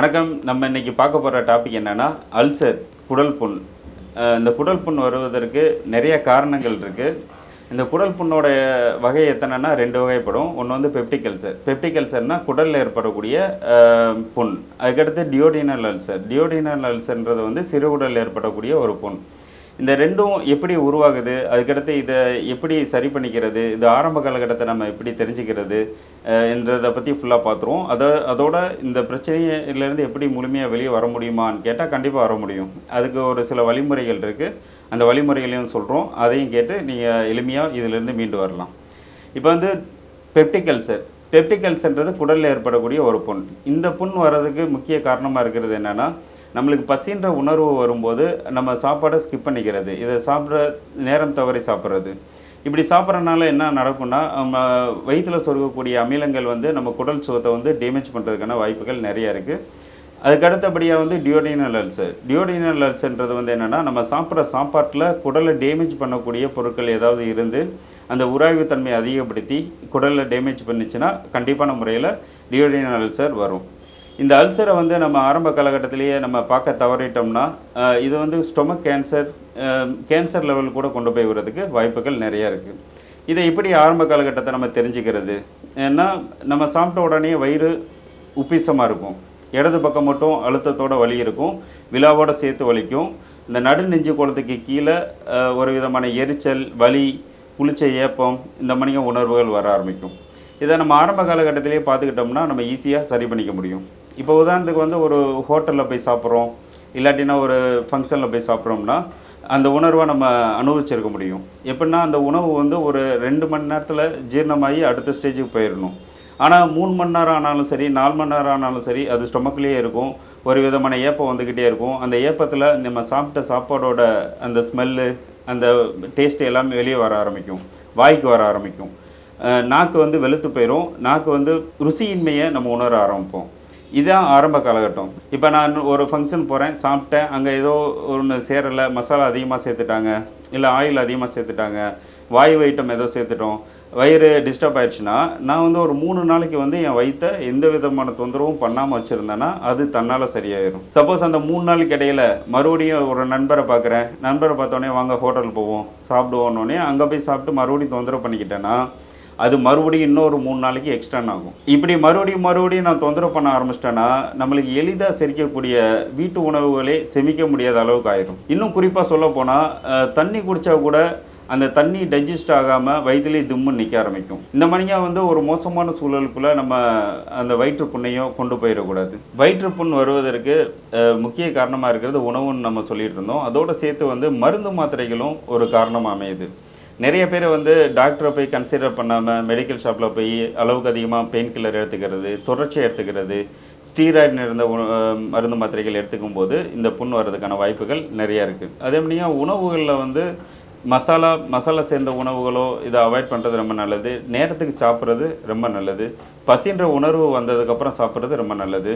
வணக்கம். நம்ம இன்னைக்கு பார்க்க போகிற டாபிக் என்னென்னா அல்சர் குடல் புண். இந்த குடல் புண் வருவதற்கு நிறைய காரணங்கள் இருக்குது இந்த குடல் புண்ணோட வகை எத்தனைன்னா ரெண்டு வகைப்படும். ஒன்று வந்து பெப்டிக் அல்சர் பெப்டிக் அல்சர்னால் குடலில் ஏற்படக்கூடிய புண். அதுக்கடுத்து டியோடினல் அல்சர் டியோடினல் அல்சர்ன்றது வந்து சிறுகுடலில் ஏற்படக்கூடிய ஒரு புண். இந்த ரெண்டும் எப்படி உருவாகுது? அதுக்கடுத்து இதை எப்படி சரி பண்ணிக்கிறது? இது ஆரம்ப காலகட்டத்தை நம்ம எப்படி தெரிஞ்சுக்கிறது என்றதை பற்றி ஃபுல்லாக பார்த்துருவோம். அதை அதோட இந்த பிரச்சனையிலேருந்து எப்படி முழுமையாக வெளியே வர முடியுமான்னு கேட்டால் கண்டிப்பாக வர முடியும். அதுக்கு ஒரு சில வழிமுறைகள் இருக்குது அந்த வழிமுறைகளையும் சொல்கிறோம் அதையும் கேட்டு நீங்கள் எளிமையாக இதிலேருந்து மீண்டு வரலாம். இப்போ வந்து பெப்டிகல்சர் அல்சர் குடலில் ஏற்படக்கூடிய ஒரு புண். இந்த புண் வர்றதுக்கு முக்கிய காரணமாக இருக்கிறது என்னென்னா நம்மளுக்கு பசின்ற உணர்வு வரும்போது நம்ம சாப்பாடை ஸ்கிப் பண்ணிக்கிறது. இதை சாப்பிட்ற நேரம் தவறி சாப்பிட்றது. இப்படி சாப்பிட்றதுனால என்ன நடக்கும்னா நம்ம வயிற்றில் சொருகக்கூடிய அமிலங்கள் வந்து நம்ம குடல் சுகத்தை வந்து டேமேஜ் பண்ணுறதுக்கான வாய்ப்புகள் நிறைய இருக்குது அதுக்கு அடுத்தபடியாக வந்து டியோடினல் அல்சர் டியோடினல் அல்சர்ன்றது வந்து என்னென்னா நம்ம சாப்பிட்ற சாப்பாட்டில் குடலை டேமேஜ் பண்ணக்கூடிய பொருட்கள் ஏதாவது இருந்து அந்த உராய்வுத்தன்மையை அதிகப்படுத்தி குடலை டேமேஜ் பண்ணிச்சுன்னா கண்டிப்பான முறையில் டியோடினல் அல்சர் வரும். இந்த அல்சரை வந்து நம்ம ஆரம்ப காலகட்டத்திலேயே நம்ம பார்க்க தவறிட்டோம்னா இது வந்து ஸ்டொமக் கேன்சர் கேன்சர் லெவல் கூட கொண்டு போய் விடுறதுக்கு வாய்ப்புகள் நிறைய இருக்குது இதை இப்படி ஆரம்ப காலகட்டத்தை நம்ம தெரிஞ்சுக்கிறது? ஏன்னா நம்ம சாப்பிட்ட உடனே வயிறு உப்பிசமாக இருக்கும். இடது பக்கம் மட்டும் அழுத்தத்தோட வலி இருக்கும். விழாவோட சேர்த்து வலிக்கும். இந்த நடு நெஞ்சு குளத்துக்கு கீழே ஒரு விதமான எரிச்சல் வலி புளிச்ச ஏப்பம் இந்த மணிக உணர்வுகள் வர ஆரம்பிக்கும். இதை நம்ம ஆரம்ப காலகட்டத்திலேயே பார்த்துக்கிட்டோம்னா நம்ம ஈஸியாக சரி பண்ணிக்க முடியும். இப்போ உதாரணத்துக்கு வந்து ஒரு ஹோட்டலில் போய் சாப்பிட்றோம் இல்லாட்டினா ஒரு ஃபங்க்ஷனில் போய் சாப்பிட்றோம்னா அந்த உணர்வை நம்ம அனுபவிச்சிருக்க முடியும். எப்படின்னா அந்த உணவு வந்து ஒரு ரெண்டு மணி நேரத்தில் ஜீரணமாகி அடுத்த ஸ்டேஜுக்கு போயிடணும். ஆனால் மூணு மணி நேரம் ஆனாலும் சரி நாலு மணி நேரம் ஆனாலும் சரி அது ஸ்டொமக்லேயே இருக்கும். ஒரு விதமான ஏப்பம் வந்துக்கிட்டே இருக்கும். அந்த ஏப்பத்தில் நம்ம சாப்பிட்ட சாப்பாடோட அந்த ஸ்மெல்லு அந்த டேஸ்ட் எல்லாமே வெளியே வர ஆரம்பிக்கும். வாய்க்கு வர ஆரம்பிக்கும். நாக்கு வந்து வெளுத்து போயிடும் நாக்கு வந்து ருசியின்மையை நம்ம உணர ஆரம்பிப்போம். இதுதான் ஆரம்ப காலகட்டம். இப்போ நான் ஒரு ஃபங்க்ஷன் போகிறேன் சாப்பிட்டேன் அங்கே ஏதோ ஒன்று சேரலை மசாலா அதிகமாக சேர்த்துட்டாங்க இல்லை ஆயில் அதிகமாக சேர்த்துட்டாங்க வாயு ஐட்டம் ஏதோ சேர்த்துட்டோம் வயிறு டிஸ்டர்ப் ஆயிடுச்சுன்னா நான் வந்து ஒரு மூணு நாளைக்கு வந்து என் வயிற்றை எந்த விதமான தொந்தரவும் பண்ணாமல் வச்சுருந்தேன்னா அது தன்னால் சரியாயிடும் சப்போஸ் அந்த மூணு நாளுக்கு இடையில மறுபடியும் ஒரு நண்பரை பார்க்குறேன் நண்பரை பார்த்தோன்னே வாங்க ஹோட்டல் போவோம் சாப்பிடுவோன்னொடனே அங்கே போய் சாப்பிட்டு மறுபடியும் தொந்தரவு பண்ணிக்கிட்டேன்னா அது மறுபடியும் இன்னொரு மூணு நாளைக்கு எக்ஸ்டன் ஆகும். இப்படி மறுபடியும் மறுபடியும் நான் தொந்தரவு பண்ண ஆரம்பிச்சிட்டேன்னா நம்மளுக்கு எளிதாக செரிக்கக்கூடிய வீட்டு உணவுகளே செமிக்க முடியாத அளவுக்கு ஆயிடும் இன்னும் குறிப்பாக சொல்ல போனால் தண்ணி குடித்தா கூட அந்த தண்ணி டைஜஸ்ட் ஆகாமல் வயிற்றுலேயே திம்முன்னு நிற்க ஆரம்பிக்கும். இந்த மணியாக வந்து ஒரு மோசமான சூழலுக்குள்ளே நம்ம அந்த வயிற்று புண்ணையும் கொண்டு போயிடக்கூடாது. வயிற்று புண் வருவதற்கு முக்கிய காரணமாக இருக்கிறது உணவுன்னு நம்ம சொல்லிட்டு இருந்தோம். அதோடு சேர்த்து வந்து மருந்து மாத்திரைகளும் ஒரு காரணமாக அமையுது. நிறைய பேர் வந்து டாக்டரை போய் கன்சிடர் பண்ணாமல் மெடிக்கல் ஷாப்பில் போய் அளவுக்கு அதிகமாக பெயின் கில்லர் எடுத்துக்கிறது தொடர்ச்சியாக எடுத்துக்கிறது ஸ்டீராய்டு இருந்த மருந்து மாத்திரைகள் எடுத்துக்கும் போது இந்த புண் வர்றதுக்கான வாய்ப்புகள் நிறையா இருக்குது அதே மாதிரியா உணவுகளில் வந்து மசாலா மசாலா சேர்ந்த உணவுகளோ இதை அவாய்ட் பண்ணுறது ரொம்ப நல்லது. நேரத்துக்கு சாப்பிட்றது ரொம்ப நல்லது. பசின்ற உணர்வு வந்ததுக்கப்புறம் சாப்பிட்றது ரொம்ப நல்லது.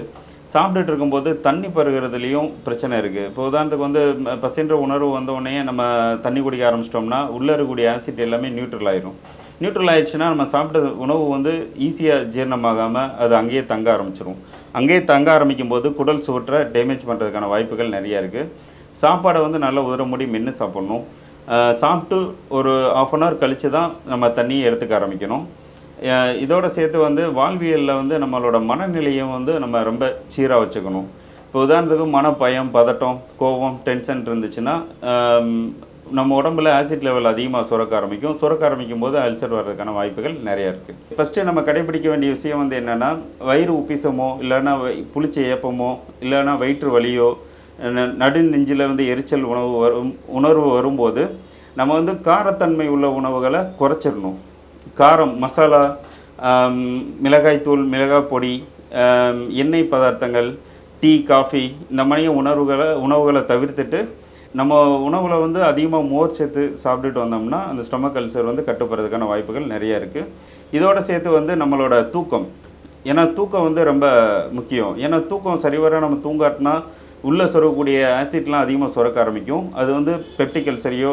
சாப்பிட்டுட்டு இருக்கும்போது தண்ணி பருகிறதுலேயும் பிரச்சனை இருக்குது இப்போ உதாரணத்துக்கு வந்து பசின்ற உணர்வு வந்தோடனே நம்ம தண்ணி குடிக்க ஆரம்பிச்சிட்டோம்னா உள்ளே இருக்கக்கூடிய ஆசிட் எல்லாமே நியூட்ரல் ஆயிரும். நியூட்ரல் ஆயிடுச்சுன்னா நம்ம சாப்பிட்ட உணவு வந்து ஈஸியாக ஜீரணமாகாமல் அது அங்கேயே தங்க ஆரம்பிச்சிடும் அங்கேயே தங்க ஆரம்பிக்கும் போது குடல் சுவற்றை டேமேஜ் பண்ணுறதுக்கான வாய்ப்புகள் நிறையா இருக்குது சாப்பாடை வந்து நல்லா உதற முடி மென்று சாப்பிட்ணும். சாப்பிட்டு ஒரு ஆஃப் அன் ஹவர் கழித்து தான் நம்ம தண்ணியை எடுத்துக்க ஆரம்பிக்கணும். இதோட சேர்த்து வந்து வாழ்வியலில் வந்து நம்மளோட மனநிலையும் வந்து நம்ம ரொம்ப சீராக வச்சுக்கணும். இப்போ உதாரணத்துக்கு மனப்பயம் பதட்டம் கோபம் டென்ஷன் இருந்துச்சுன்னா நம்ம உடம்புல ஆசிட் லெவல் அதிகமாக சுரக்க ஆரம்பிக்கும். சுரக்க ஆரம்பிக்கும் போது அல்சர் வர்றதுக்கான வாய்ப்புகள் நிறையா இருக்குது ஃபஸ்ட்டு நம்ம கடைபிடிக்க வேண்டிய விஷயம் வந்து என்னென்னா வயிறு உப்பிசமோ இல்லைன்னா புளிச்ச ஏப்பமோ இல்லைன்னா வயிற்று வலியோ ந- நடு நெஞ்சில் வந்து எரிச்சல் உணவு வரும் உணர்வு வரும்போது நம்ம வந்து காரத்தன்மை உள்ள உணவுகளை குறைச்சிடணும். காரம் மசாலா மிளகாய்த்தூள் மிளகாய் பொடி எண்ணெய் பதார்த்தங்கள் டீ காஃபி இந்த மாதிரி உணவுகளை உணவுகளை தவிர்த்துட்டு நம்ம உணவில் வந்து அதிகமாக மோர் சேர்த்து சாப்பிட்டுட்டு வந்தோம்னா அந்த ஸ்டொமக் அல்சர் வந்து கட்டுப்படுறதுக்கான வாய்ப்புகள் நிறைய இருக்குது இதோட சேர்த்து வந்து நம்மளோட தூக்கம். ஏன்னா தூக்கம் வந்து ரொம்ப முக்கியம். ஏன்னா தூக்கம் சரிவர நம்ம தூங்காட்டினா உள்ளே சொரக்கூடிய ஆசிட்லாம் அதிகமாக சுரக்க ஆரம்பிக்கும். அது வந்து பெப்டிக் அல்சரையோ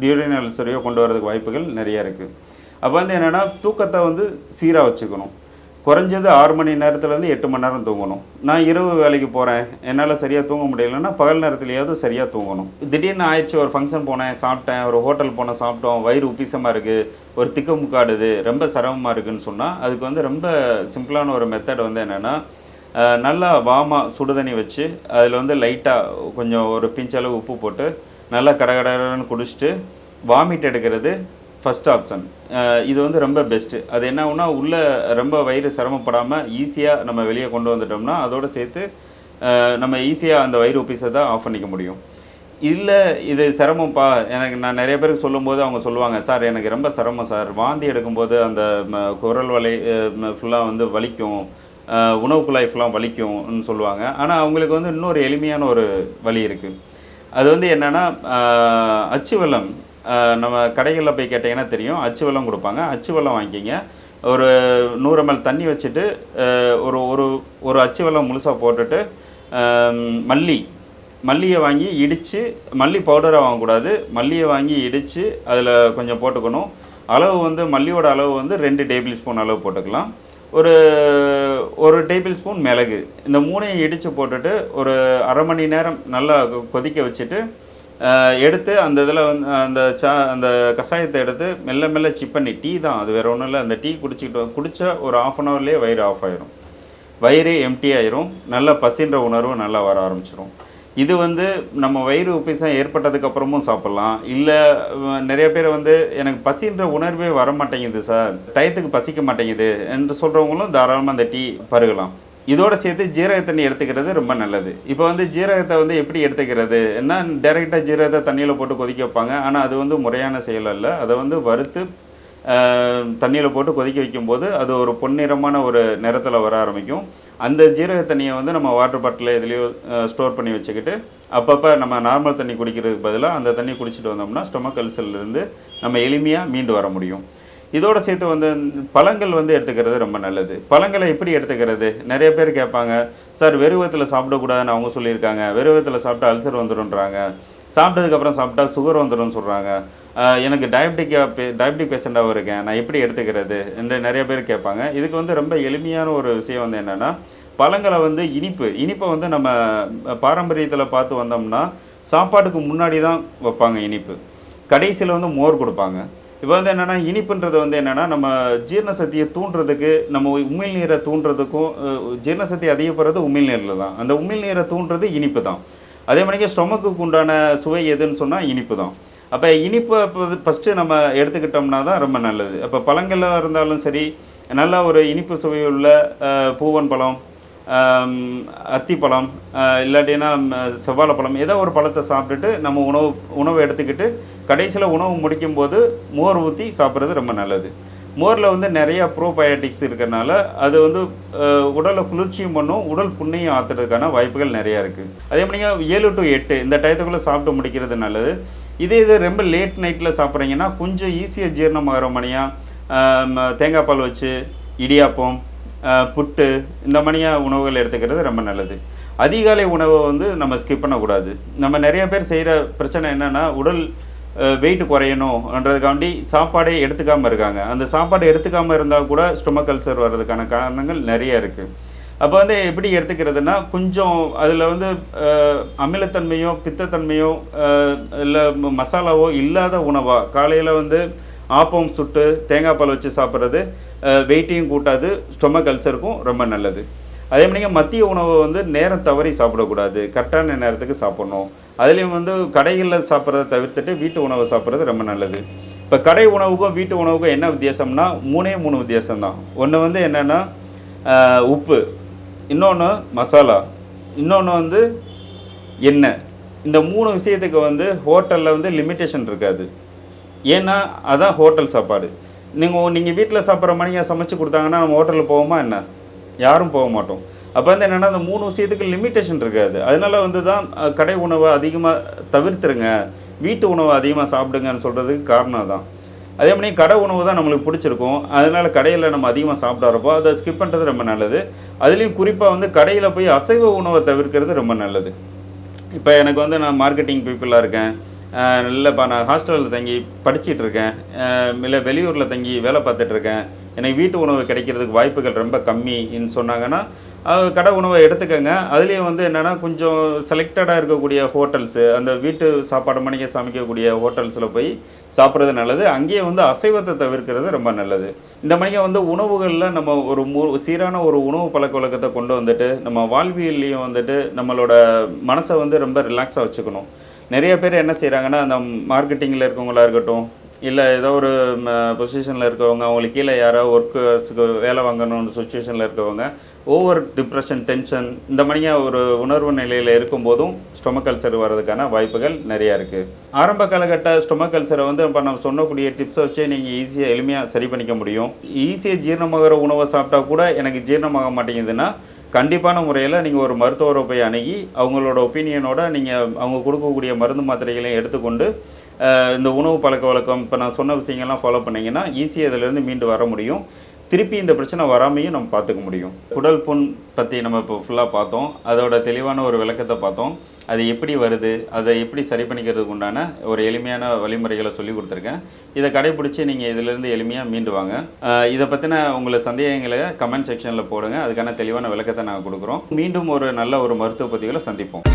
டியூரின் அல்சரையோ கொண்டு வரதுக்கு வாய்ப்புகள் நிறைய இருக்குது அப்போ வந்து என்னென்னா தூக்கத்தை வந்து சீராக வச்சுக்கணும். குறைஞ்சது ஆறு மணி நேரத்துலேருந்து எட்டு மணி நேரம் தூங்கணும். நான் இரவு வேலைக்கு போகிறேன் என்னால் சரியாக தூங்க முடியலன்னா பகல் நேரத்துலையாவது சரியாக தூங்கணும். திடீர்னு ஆயிடுச்சு ஒரு ஃபங்க்ஷன் போனேன் சாப்பிட்டேன் ஒரு ஹோட்டல் போனேன் சாப்பிட்டோம் வயிறு உப்பிசமாக இருக்குது ஒரு திக்க முக்காடுது ரொம்ப சிரமமாக இருக்குன்னு சொன்னால் அதுக்கு வந்து ரொம்ப சிம்பிளான ஒரு மெத்தட் வந்து என்னென்னா நல்லா வாமாக சுடுதண்ணி வச்சு அதில் வந்து லைட்டாக கொஞ்சம் ஒரு பிஞ்சளவு உப்பு போட்டு நல்லா கடகடன்னு குடிச்சிட்டு வாமிட் எடுக்கிறது ஃபஸ்ட் ஆப்ஷன் uh, இது வந்து ரொம்ப பெஸ்ட்டு அது என்ன உள்ளே ரொம்ப வயிறு சிரமப்படாமல் ஈஸியாக நம்ம வெளியே கொண்டு வந்துட்டோம்னா அதோடு சேர்த்து uh, நம்ம ஈஸியாக அந்த வயிறு ஒப்பீஸை தான் ஆஃப் பண்ணிக்க முடியும். இல்லை இது சிரமம்ப்பா எனக்கு நான் நிறைய பேருக்கு சொல்லும்போது அவங்க சொல்லுவாங்க சார் எனக்கு ரொம்ப சிரமம் சார். வாந்தி எடுக்கும்போது அந்த ம, குரல் வலி ஃபுல்லாக வந்து வலிக்கும். உணவு குழாய் ஃபுல்லாக வலிக்கும்னு சொல்லுவாங்க. ஆனால் அவங்களுக்கு வந்து இன்னொரு எளிமையான ஒரு வழி இருக்குது அது வந்து என்னென்னா அச்சு வெள்ளம். நம்ம கடைகளில் போய் கேட்டிங்கன்னா தெரியும். அச்சு வெல்லம் கொடுப்பாங்க. அச்சு வெல்லம் வாங்கிக்கிங்க. ஒரு நூறு எம்எல் தண்ணி வச்சுட்டு ஒரு ஒரு ஒரு அச்சு வெல்லம் முழுசாக போட்டுட்டு மல்லி மல்லியை வாங்கி இடித்து மல்லி பவுடரை வாங்கக்கூடாது. மல்லியை வாங்கி இடித்து அதில் கொஞ்சம் போட்டுக்கணும். அளவு வந்து மல்லியோட அளவு வந்து ரெண்டு டேபிள் ஸ்பூன் அளவு போட்டுக்கலாம். ஒரு ஒரு டேபிள் ஸ்பூன் மிளகு. இந்த மூணையும் இடித்து போட்டுட்டு ஒரு அரை மணி நேரம் நல்லா கொ- கொதிக்க வச்சுட்டு எடுத்து அந்த இதில் வந்து அந்த சா அந்த கஷாயத்தை எடுத்து மெல்ல மெல்ல சிப் பண்ணி டீ தான் அது வேறு ஒன்றும் இல்லை. அந்த டீ குடிச்சிக்கிட்டு குடித்தா ஒரு ஆஃப் அன் ஹவர்லேயே வயிறு ஆஃப் ஆயிரும். வயிறு எம்டி ஆயிரும். நல்லா பசின்ற உணர்வு நல்லா வர ஆரம்பிச்சிடும் இது வந்து நம்ம வயிறு உப்பிசம் ஏற்பட்டதுக்கப்புறமும் சாப்பிட்லாம். இல்லை நிறைய பேர் வந்து எனக்கு பசின்ற உணர்வே வர மாட்டேங்குது சார். டயத்துக்கு பசிக்க மாட்டேங்குது என்று சொல்கிறவங்களும் தாராளமாக அந்த டீ பருகலாம். இதோட சேர்த்து ஜீரக தண்ணி எடுத்துக்கிறது ரொம்ப நல்லது. இப்போ வந்து ஜீரகத்தை வந்து எப்படி எடுத்துக்கிறது? என்ன டைரெக்டாக ஜீரகத்தை தண்ணியில் போட்டு கொதிக்க வைப்பாங்க. ஆனால் அது வந்து முறையான செயல் அல்ல. அதை வந்து வறுத்து தண்ணியில் போட்டு கொதிக்க வைக்கும்போது அது ஒரு பொன்னிறமான ஒரு நிறத்தில் வர ஆரம்பிக்கும். அந்த ஜீரக தண்ணியை வந்து நம்ம வாட்டர் பாட்டில் எதுலேயோ ஸ்டோர் பண்ணி வச்சுக்கிட்டு அப்பப்போ நம்ம நார்மல் தண்ணி குடிக்கிறதுக்கு பதிலாக அந்த தண்ணி குடிச்சிட்டு வந்தோம்னா ஸ்டொமக் அல்சர்லேருந்து நம்ம எளிமையாக மீண்டு வர முடியும். இதோடு சேர்த்து வந்து பழங்கள் வந்து எடுத்துக்கிறது ரொம்ப நல்லது. பழங்களை எப்படி எடுத்துக்கிறது? நிறைய பேர் கேட்பாங்க சார் வெறுவத்தில் சாப்பிடக்கூடாதுன்னு அவங்க சொல்லியிருக்காங்க. வெறுவத்தில் சாப்பிட்டா அல்சர் வந்துடும்ன்றாங்க சாப்பிட்டதுக்கப்புறம் சாப்பிட்டா சுகர் வந்துடும்னு சொல்கிறாங்க எனக்கு டயபெட்டிக்காக பே டயபெட்டிக் பேஷண்ட்டாகவும் இருக்கேன். நான் எப்படி எடுத்துக்கிறது? என்று நிறைய பேர் கேட்பாங்க. இதுக்கு வந்து ரொம்ப எளிமையான ஒரு விஷயம் வந்து என்னென்னா பழங்களை வந்து இனிப்பு இனிப்பை வந்து நம்ம பாரம்பரியத்தில் பார்த்து வந்தோம்னா சாப்பாட்டுக்கு முன்னாடி தான் வைப்பாங்க இனிப்பு. கடைசியில் வந்து மோர் கொடுப்பாங்க. இப்போ வந்து என்னென்னா இனிப்புன்றது வந்து என்னென்னா நம்ம ஜீரண சக்தியை தூண்டுறதுக்கு நம்ம உமிழ் நீரை தூண்டுறதுக்கும் ஜீரண சக்தி அதிகப்படுறது உமிழ் நீரில் தான். அந்த உமிழ் நீரை தூண்டுறது இனிப்பு தான். அதே மாதிரிக்கு ஸ்டொமக்குக்கு உண்டான சுவை எதுன்னு சொன்னால் இனிப்பு தான். அப்போ இனிப்பை ஃபஸ்ட்டு நம்ம எடுத்துக்கிட்டோம்னா தான் ரொம்ப நல்லது. அப்போ பழங்களாக இருந்தாலும் சரி நல்ல ஒரு இனிப்பு சுவையுள்ள பூவன் பழம் அத்திப்பழம் ஆஹ் இல்லாட்டினா செவ்வாழைப்பழம் ஏதோ ஒரு பழத்தை சாப்பிட்டுட்டு நம்ம உணவு உணவை எடுத்துக்கிட்டு கடைசியில் உணவு முடிக்கும்போது மோர் ஊற்றி சாப்பிட்றது ரொம்ப நல்லது. மோரில் வந்து நிறையா ப்ரோபயோட்டிக்ஸ் இருக்கிறனால அது வந்து உடலை குளிர்ச்சியும் பண்ணும் உடல் புண்ணையும் ஆற்றுறதுக்கான வாய்ப்புகள் நிறையா இருக்குது அதே மாதிரி ஏழு டு எட்டு இந்த டயத்துக்குள்ளே சாப்பிட்டு முடிக்கிறது நல்லது. இதே இது ரொம்ப லேட் நைட்டில் சாப்பிட்றீங்கன்னா கொஞ்சம் ஈஸியாக ஜீரணமாகிற மணியாக தேங்காய் பால் வச்சு இடியாப்பம் புட்டு இந்த மாதிரியாக உணவுகள் எடுத்துக்கிறது ரொம்ப நல்லது. அதிகாலை உணவை வந்து நம்ம ஸ்கிப் பண்ணக்கூடாது. நம்ம நிறைய பேர் செய்கிற பிரச்சனை என்னென்னா உடல் வெயிட் குறையணுன்றதுக்காண்டி சாப்பாடே எடுத்துக்காமல் இருக்காங்க. அந்த சாப்பாடு எடுத்துக்காமல் இருந்தால் கூட ஸ்டொமக் அல்சர் வர்றதுக்கான காரணங்கள் நிறைய இருக்குது அப்போ வந்து எப்படி எடுத்துக்கிறதுனா கொஞ்சம் அதில் வந்து அமிலத்தன்மையோ பித்தத்தன்மையோ இல்லை மசாலாவோ இல்லாத உணவாக காலையில் வந்து ஆப்பம் சுட்டு தேங்காய் பால் வச்சு சாப்பிட்றது வெயிட்டையும் கூட்டாது ஸ்டொமக் அல்சருக்கும் ரொம்ப நல்லது. அதே மாதிரி மத்திய உணவை வந்து நேரம் தவறி சாப்பிடக்கூடாது. கரெக்டான நேரத்துக்கு சாப்பிட்ணும். அதுலேயும் வந்து கடைகளில் சாப்பிட்றத தவிர்த்துட்டு வீட்டு உணவை சாப்பிட்றது ரொம்ப நல்லது. இப்போ கடை உணவுக்கும் வீட்டு உணவுக்கும் என்ன வித்தியாசம்னா மூணே மூணு வித்தியாசம்தான். ஒன்று வந்து என்னென்னா உப்பு. இன்னொன்று மசாலா. இன்னொன்று வந்து எண்ணெய். இந்த மூணு விஷயத்துக்கு வந்து ஹோட்டலில் வந்து லிமிட்டேஷன் இருக்காது. ஏன்னா அதான் ஹோட்டல் சாப்பாடு. நீங்கள் நீங்கள் வீட்டில் சாப்பிட்ற மணியாக சமைச்சு கொடுத்தாங்கன்னா நம்ம ஹோட்டலில் போவோமா என்ன? யாரும் போக மாட்டோம். அப்போ வந்து என்னென்னா அந்த மூணு விஷயத்துக்கு லிமிட்டேஷன் இருக்காது. அதனால வந்து தான் கடை உணவை அதிகமாக தவிர்த்துருங்க. வீட்டு உணவை அதிகமாக சாப்பிடுங்கன்னு சொல்கிறதுக்கு காரணம் தான் அதே மாதிரி கடை உணவு தான் நம்மளுக்கு பிடிச்சிருக்கும். அதனால கடையில் நம்ம அதிகமாக சாப்பிட்றப்போ அதை ஸ்கிப் பண்ணுறது ரொம்ப நல்லது. அதுலேயும் குறிப்பாக வந்து கடையில் போய் அசைவ உணவை தவிர்க்கிறது ரொம்ப நல்லது. இப்போ எனக்கு வந்து நான் மார்க்கெட்டிங் பீப்புளாக இருக்கேன். இல்லைப்பா நான் ஹாஸ்டலில் தங்கி படிச்சுட்டு இருக்கேன் இல்லை வெளியூரில் தங்கி வேலை பார்த்துட்ருக்கேன். எனக்கு வீட்டு உணவு கிடைக்கிறதுக்கு வாய்ப்புகள் ரொம்ப கம்மின்னு சொன்னாங்கன்னா கடை உணவை எடுத்துக்கோங்க. அதுலேயும் வந்து என்னென்னா கொஞ்சம் செலக்டடாக இருக்கக்கூடிய ஹோட்டல்ஸு அந்த வீட்டு சாப்பாடு மணிக்கு சமைக்கக்கூடிய ஹோட்டல்ஸில் போய் சாப்பிட்றது நல்லது. அங்கேயே வந்து அசைவத்தை தவிர்க்கிறது ரொம்ப நல்லது. இந்த மணிக்கு வந்து உணவுகளில் நம்ம ஒரு மு சீரான ஒரு உணவு பழக்க வழக்கத்தை கொண்டு வந்துட்டு நம்ம வாழ்வியல்லையும் வந்துட்டு நம்மளோட மனசை வந்து ரொம்ப ரிலாக்ஸாக வச்சுக்கணும். நிறைய பேர் என்ன செய்கிறாங்கன்னா அந்த மார்க்கெட்டிங்கில் இருக்கவங்களா இருக்கட்டும் இல்லை ஏதோ ஒரு பொசிஷனில் இருக்கவங்க அவங்களுக்கு கீழே யாராவது ஒர்க்கர்ஸுக்கு வேலை வாங்கணும்னு சுச்சுவேஷனில் இருக்கவங்க ஓவர் டிப்ரெஷன் டென்ஷன் இந்த மாதிரியா ஒரு உணர்வு நிலையில் இருக்கும்போதும் ஸ்டொமக் கல்சர் வர்றதுக்கான வாய்ப்புகள் நிறையா இருக்குது ஆரம்ப காலகட்ட ஸ்டொமக் கல்சரை வந்து இப்போ நம்ம சொன்னக்கூடிய டிப்ஸை வச்சே நீங்கள் ஈஸியாக எளிமையாக சரி பண்ணிக்க முடியும். ஈஸியாக ஜீரணமாகிற உணவை சாப்பிட்டா கூட எனக்கு ஜீரணமாக மாட்டேங்குதுன்னா கண்டிப்பான முறையில் நீங்கள் ஒரு மருத்துவரை போய் அணுகி அவங்களோட ஒப்பீனியனோட நீங்கள் அவங்க கொடுக்கக்கூடிய மருந்து மாத்திரைகளையும் எடுத்துக்கொண்டு இந்த உணவு பழக்க வழக்கம் இப்போ நான் சொன்ன விஷயங்கள்லாம் ஃபாலோ பண்ணீங்கன்னா ஈஸியாக இதிலேருந்து மீண்டு வர முடியும். திருப்பி இந்த பிரச்சனை வராமையும் நம்ம பார்த்துக்க முடியும். குடல் புண் பற்றி நம்ம இப்போ ஃபுல்லாக பார்த்தோம். அதோட தெளிவான ஒரு விளக்கத்தை பார்த்தோம். அது எப்படி வருது அதை எப்படி சரி பண்ணிக்கிறதுக்கு உண்டான ஒரு எளிமையான வழிமுறைகளை சொல்லி கொடுத்துருக்கேன். இதை கடைபிடிச்சி நீங்கள் இதிலேருந்து எளிமையாக மீண்டு வாங்க. இதை பற்றின உங்களை சந்தேகங்களை கமெண்ட் செக்ஷனில் போடுங்க. அதுக்கான தெளிவான விளக்கத்தை நாங்கள் கொடுக்குறோம். மீண்டும் ஒரு நல்ல ஒரு மருத்துவ பதிவில் சந்திப்போம்.